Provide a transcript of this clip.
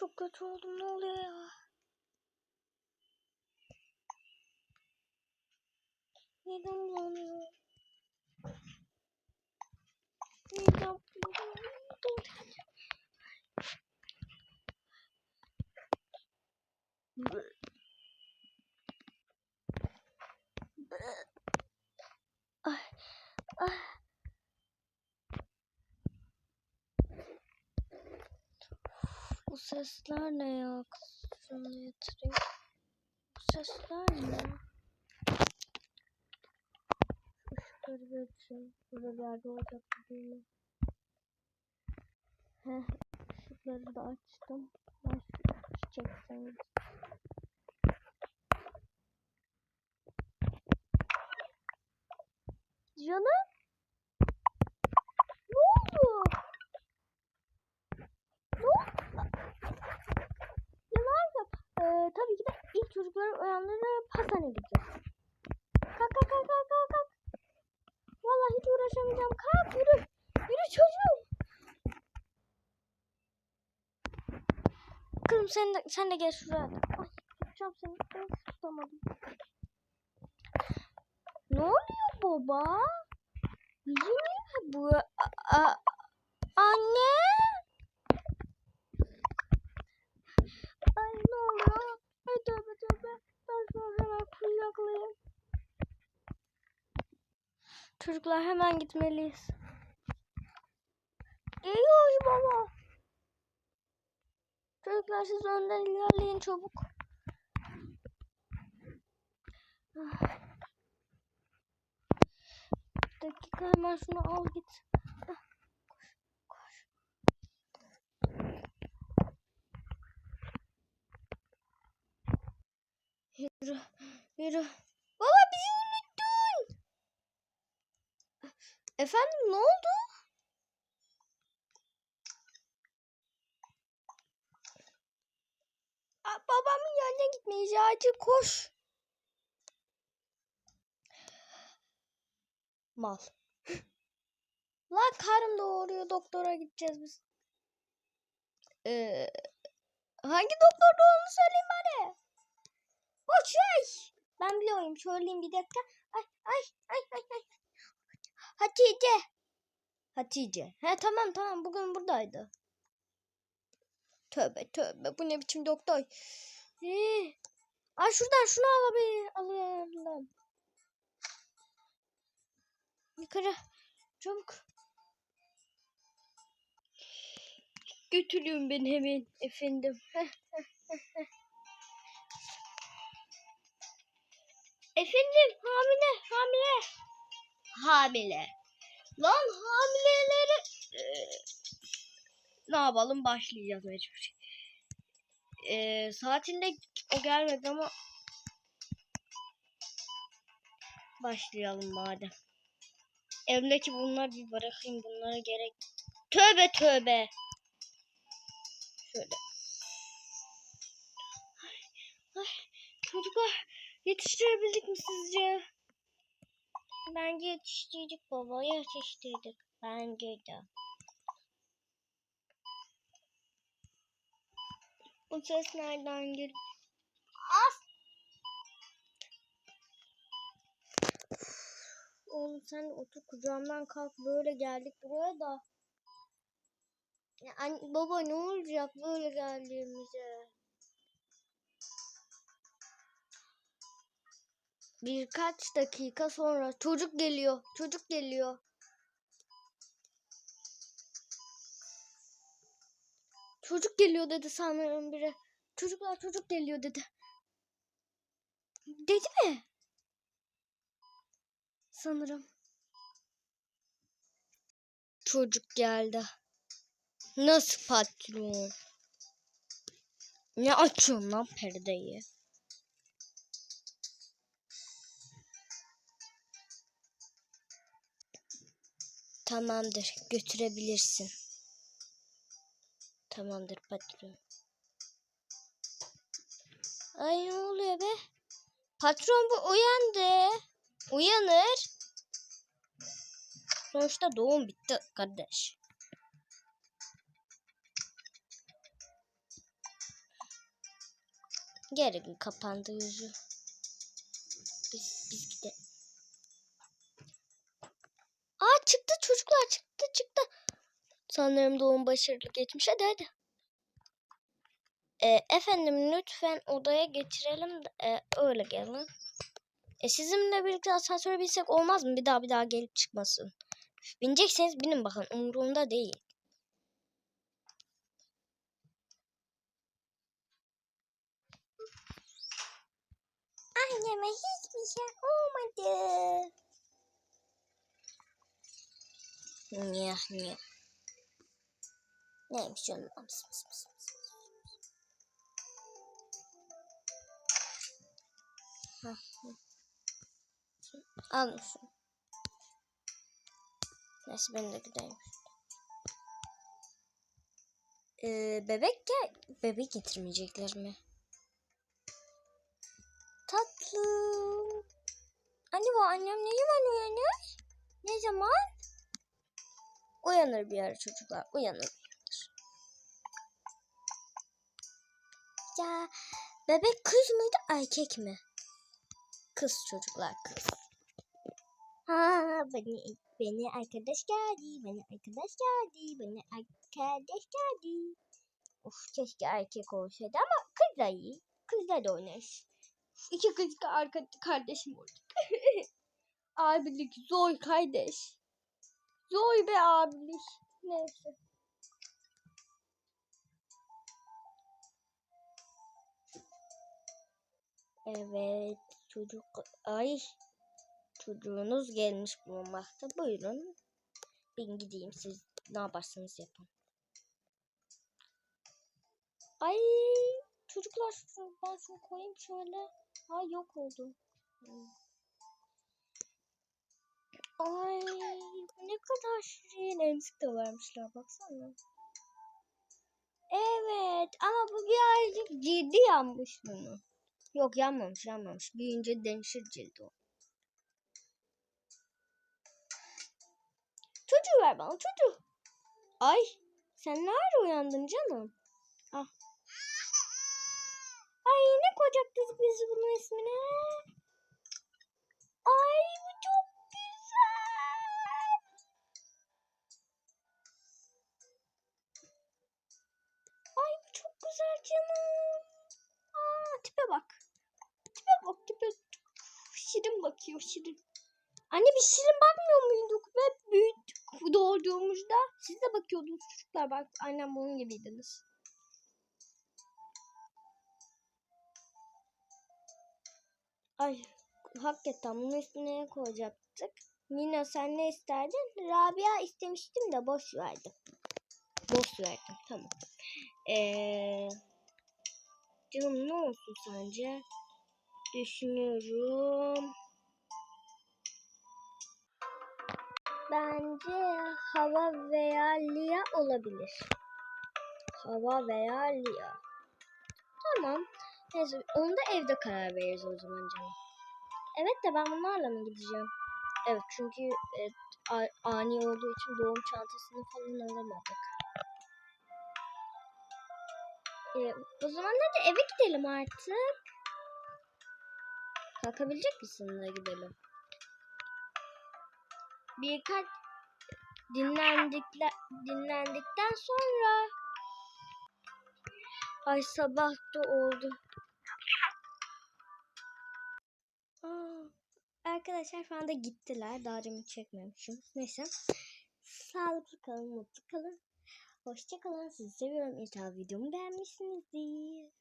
Çok kötü oldum ne oluyor ya? Midem bulanıyor. Midem bulanıyor. Sesler ne ya? Şunu yatırayım. Bu sesler ne? Bir açayım. Burada bir yerde olacak değil mi? Işıkları da açtım. Ben şu çiçekten Canım? Ne oldu? Ne oldu? Yalan yap. Ee, tabii ki de ilk çocukları hastaneye gideceğiz. Kalk kalk kalk kalk kalk. kalk. Vallahi hiç uğraşamayacağım. Kalk yürü. Yürü çocuğum. Kızım sen de, sen de gel şuraya. Ay tutacağım seni. Of, tutamadım. Ne oluyor baba? Bizi niye bu? A- a- anne? Ay ne oluyor? Ay tövbe tövbe. Ben sonra hemen kucaklayayım. Çocuklar hemen gitmeliyiz. Geliyoruz baba. Çocuklar siz önden ilerleyin çabuk. Ah. Bir dakika hemen şunu al git. Ah. Yürü, yürü. Efendim ne oldu? Aa, babamın yanına gitmeyiz. Acil koş. Mal. Lan karım doğuruyor. Doktora gideceğiz biz. Ee, hangi doktor olduğunu söyleyeyim bana. O şey. Ben biliyorum. Söyleyeyim bir dakika. Ay ay ay ay ay. Hatice. Hatice. He tamam tamam. Bugün buradaydı. Tövbe tövbe. Bu ne biçim doktor? Ee, ay şuradan şunu alabilir. Alıyorum. Yukarı. Çabuk. Götürüyorum ben hemen efendim. Efendim hamile hamile. Hamile. Lan hamileleri Ee, ne yapalım başlayacağız mecbur. Ee, saatinde o gelmedi ama başlayalım madem. Evdeki bunlar bir bırakayım bunlara gerek. Tövbe tövbe. Şöyle. Ay, ay, çocuklar yetiştirebildik mi sizce? Bence yetiştirdik baba yetiştirdik. Bence de. Bu ses nereden geliyor? As! Oğlum sen otur kucağımdan kalk böyle geldik buraya da. Ya anne, baba ne olacak böyle geldiğimize? Birkaç dakika sonra çocuk geliyor. Çocuk geliyor. Çocuk geliyor dedi sanırım biri. Çocuklar çocuk geliyor dedi. Dedi mi? Sanırım. Çocuk geldi. Nasıl patron? Ne açıyorsun lan perdeyi? Tamamdır, götürebilirsin. Tamamdır patron. Ay ne oluyor be? Patron bu uyandı. Uyanır. Sonuçta doğum bitti kardeş. Geri kapandı yüzü. Aa çıktı çocuklar çıktı çıktı. Sanırım doğum başarılı geçmiş. Hadi hadi. Ee, efendim lütfen odaya geçirelim de e, öyle gelin. E, sizinle birlikte asansöre binsek olmaz mı? Bir daha bir daha gelip çıkmasın. Binecekseniz binin bakın umurumda değil. Anneme hiçbir şey olmadı. Niye niye? Neymiş onun? Mıs, mıs, mıs, mıs. Hah, hı. Al şunu. Neyse ben de gideyim. Ee, bebek gel. Bebek getirmeyecekler mi? Tatlım. Anne bu annem ne zaman uyanır? Ne zaman? Uyanır bir ara çocuklar. Uyanır. Ya bebek kız mıydı erkek mi? Kız çocuklar kız. Ha beni beni arkadaş geldi. Beni arkadaş geldi. Beni arkadaş geldi. Of keşke erkek olsaydı ama kız da iyi. Kızla da oynar. İki kız arka kardeşim oldu. abilik Zoy kardeş. Zoy be abilik. Neyse. Evet çocuk ay çocuğunuz gelmiş bulunmakta. Buyurun. Ben gideyim siz ne yaparsanız yapın. Ay çocuklar ben şunu koyayım şöyle. Ha yok oldu. Hmm. Ay ne kadar şirin emzik de vermişler baksana. Evet ama bu birazcık ciddi yanmış bunu. Yok yanmamış yanmamış. Büyüyünce değişir cildi o. Çocuğu ver bana çocuğu. Ay sen nerede uyandın canım? Ah. Ay ne koyacaktık biz bunun ismine? Bakıyor şirin. Anne biz şirin bakmıyor muyduk ve büyüdük doğduğumuzda? Siz de bakıyordunuz çocuklar bak annem bunun gibiydiniz. Ay hakikaten bunun ismini ne koyacaktık? Mina sen ne isterdin? Rabia istemiştim de boş verdim. Boş verdim tamam. Ee, canım ne olsun sence? Düşünüyorum. Bence hava veya Lia olabilir. Hava veya Lia. Tamam. Neyse onu da evde karar veririz o zaman canım. Evet de ben bunlarla mı gideceğim? Evet çünkü e, ani olduğu için doğum çantasını falan alamadık. E, o zaman hadi eve gidelim artık. Kalkabilecek misin de gidelim? Birkaç dinlendikle, dinlendikten sonra ay sabah da oldu. Aa, arkadaşlar şu anda gittiler. Daha demin çekmemişim. Neyse. Sağlıklı kalın, mutlu kalın. Hoşça kalın. Sizi seviyorum. İnşallah videomu beğenmişsinizdir.